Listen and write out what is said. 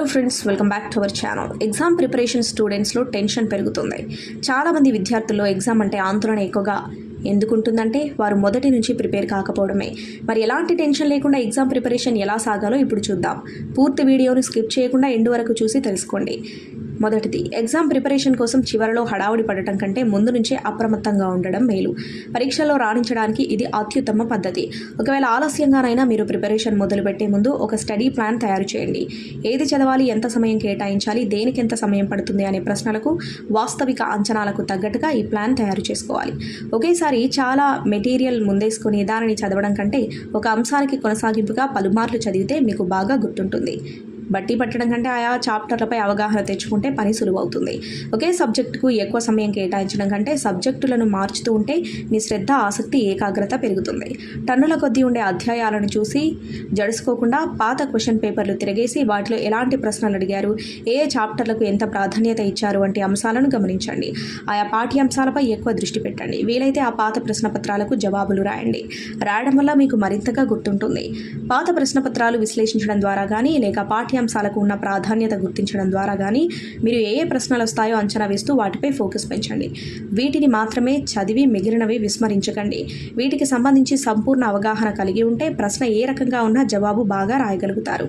Hello friends welcome back to our channel exam preparation స్టూడెంట్స్లో tension పెరుగుతుంది. చాలామంది విద్యార్థుల్లో exam అంటే ఆందోళన ఎక్కువగా ఎందుకుంటుందంటే వారు మొదటి నుంచి ప్రిపేర్ కాకపోవడమే. మరి ఎలాంటి టెన్షన్ లేకుండా ఎగ్జామ్ ప్రిపరేషన్ ఎలా సాగాలో ఇప్పుడు చూద్దాం. పూర్తి వీడియోని స్కిప్ చేయకుండా ఎండు వరకు చూసి తెలుసుకోండి. మొదటిది. ఎగ్జామ్ ప్రిపరేషన్ కోసం చివరిలో హడావుడి పడటం కంటే ముందు నుంచే అప్రమత్తంగా ఉండడం మేలు. పరీక్షల్లో రాణించడానికి ఇది అత్యుత్తమ పద్ధతి. ఒకవేళ ఆలస్యంగానైనా మీరు ప్రిపరేషన్ మొదలుపెట్టే ముందు ఒక స్టడీ ప్లాన్ తయారు చేయండి. ఏది చదవాలి ఎంత సమయం కేటాయించాలి దేనికి ఎంత సమయం పడుతుంది అనే ప్రశ్నలకు వాస్తవిక అంచనాలకు తగ్గట్టుగా ఈ ప్లాన్ తయారు చేసుకోవాలి. ఒకేసారి చాలా మెటీరియల్ ముందేసుకొని దానిని చదవడం కంటే ఒక అంశానికి కొనసాగింపుగా పలుమార్లు చదివితే మీకు బాగా గుర్తుంటుంది. బట్టి పట్టడం కంటే ఆయా చాప్టర్లపై అవగాహన తెచ్చుకుంటే పని సులువవుతుంది. ఒకే సబ్జెక్టుకు ఎక్కువ సమయం కేటాయించడం కంటే సబ్జెక్టులను మార్చుతూ ఉంటే మీ శ్రద్ధ ఆసక్తి ఏకాగ్రత పెరుగుతుంది. టన్నుల కొద్దీ ఉండే అధ్యాయాలను చూసి జడుసుకోకుండా పాత క్వశ్చన్ పేపర్లు తిరగేసి వాటిలో ఎలాంటి ప్రశ్నలు అడిగారు? ఏ చాప్టర్లకు ఎంత ప్రాధాన్యత ఇచ్చారు? వంటి అంశాలను గమనించండి. ఆయా పాఠ్యాంశాలపై ఎక్కువ దృష్టి పెట్టండి. వీలైతే ఆ పాత ప్రశ్నపత్రాలకు జవాబులు రాయండి. రాయడం వల్ల మీకు మరింతగా గుర్తుంటుంది. పాత ప్రశ్నపత్రాలు విశ్లేషించడం ద్వారా కానీ లేక పాఠ్య పాఠ్యాంశాలకు ఉన్న ప్రాధాన్యత గుర్తించడం ద్వారా కానీ మీరు ఏ ఏ ప్రశ్నలు వస్తాయో అంచనా వేస్తూ వాటిపై ఫోకస్ పెంచండి. వీటిని మాత్రమే చదివి మిగిలినవి విస్మరించకండి. వీటికి సంబంధించి సంపూర్ణ అవగాహన కలిగి ఉంటే ప్రశ్న ఏ రకంగా ఉన్నా జవాబు బాగా రాయగలుగుతారు.